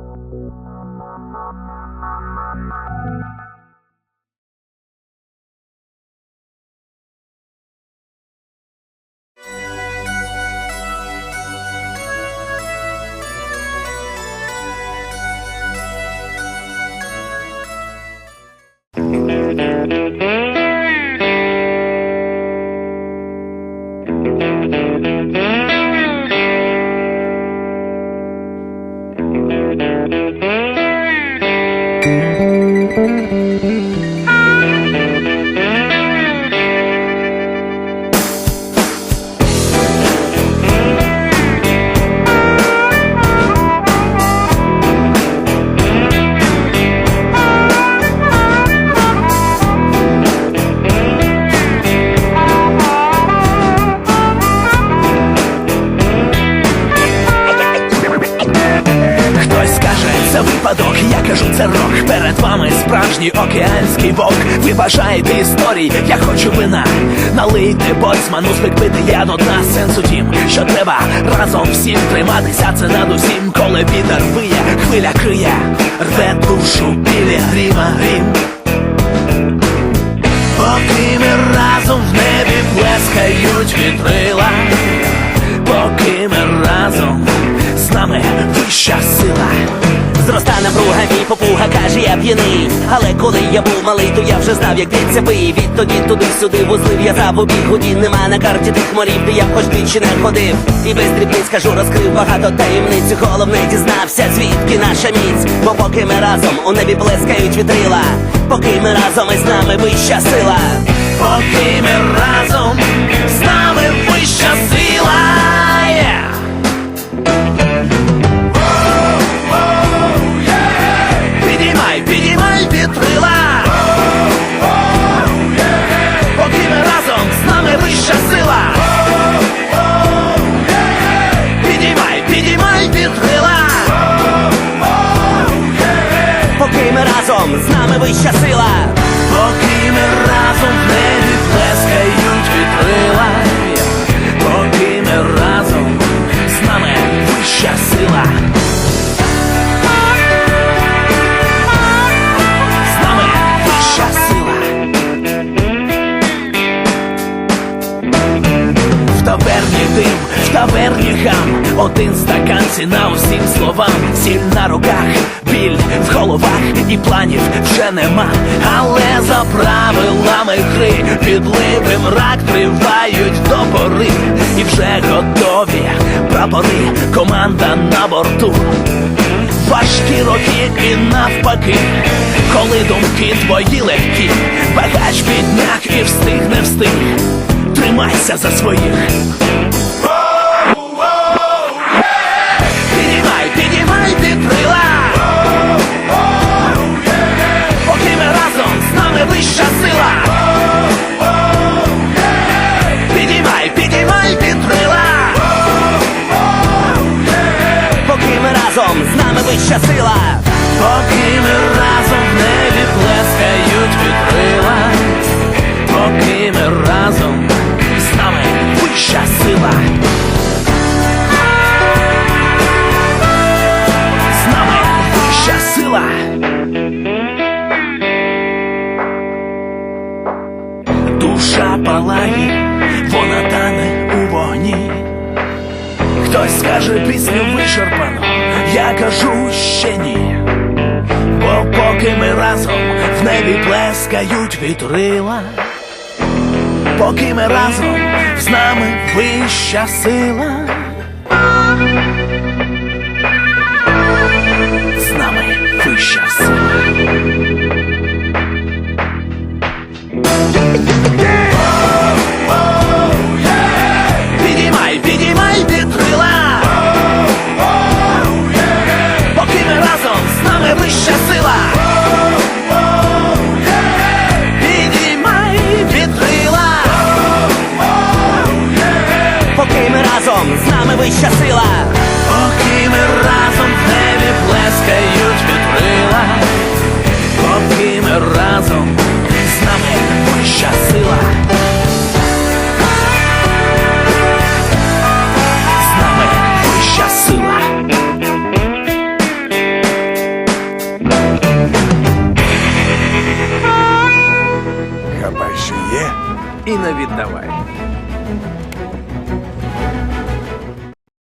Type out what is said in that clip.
Хтось я це рок. Перед вами справжній океанський вовк. Ви бажаєте історій, я хочу вина. Налийте боцману, спекпити я до дна сенсу тім, що треба разом всім триматися. Це над усім, коли вітер виє, хвиля криє, рве душу білі гріма грім. Поки ми разом в небі плескають вітрила, поки ми разом з нами вища сила. Зроста напруга, мій я п'яний. Але коли я був малий, то я вже знав, як б'ється бий. Відтоді туди-сюди вузли в'язав у бій годі. Нема на карті тих морів, де я хоч двічі не ходив. І без дрібниць скажу, розкрив багато таємниць. Головне дізнався, звідки наша міць. Бо поки ми разом у небі плескають вітрила, поки ми разом і з нами вища сила. Поки ми разом з нами вища сила. Разом з нами вища сила. Поки ми разом в небі вітрила, поки ми разом з нами вища сила. З нами вища сила. В в таверні хам Один стакан ціна усім словам Сіль на руках, біль в головах І планів вже нема. Але за правилами гри Підливи мрак тривають до пори. І вже готові прапори Команда на борту. Важкі роки і навпаки, коли думки твої легкі, багач підняк і встиг не встиг. Тримайся за своїх. З вища сила. Поки ми разом в небі плескають вітрила, поки ми разом з нами вища сила. З нами вища сила. Душа палає, вона тане у вогні. Хтось скаже пісню вичерпано, я кажу ще ні. Бо поки ми разом в небі плескають вітрила, поки ми разом з нами вища сила. І не віддавай.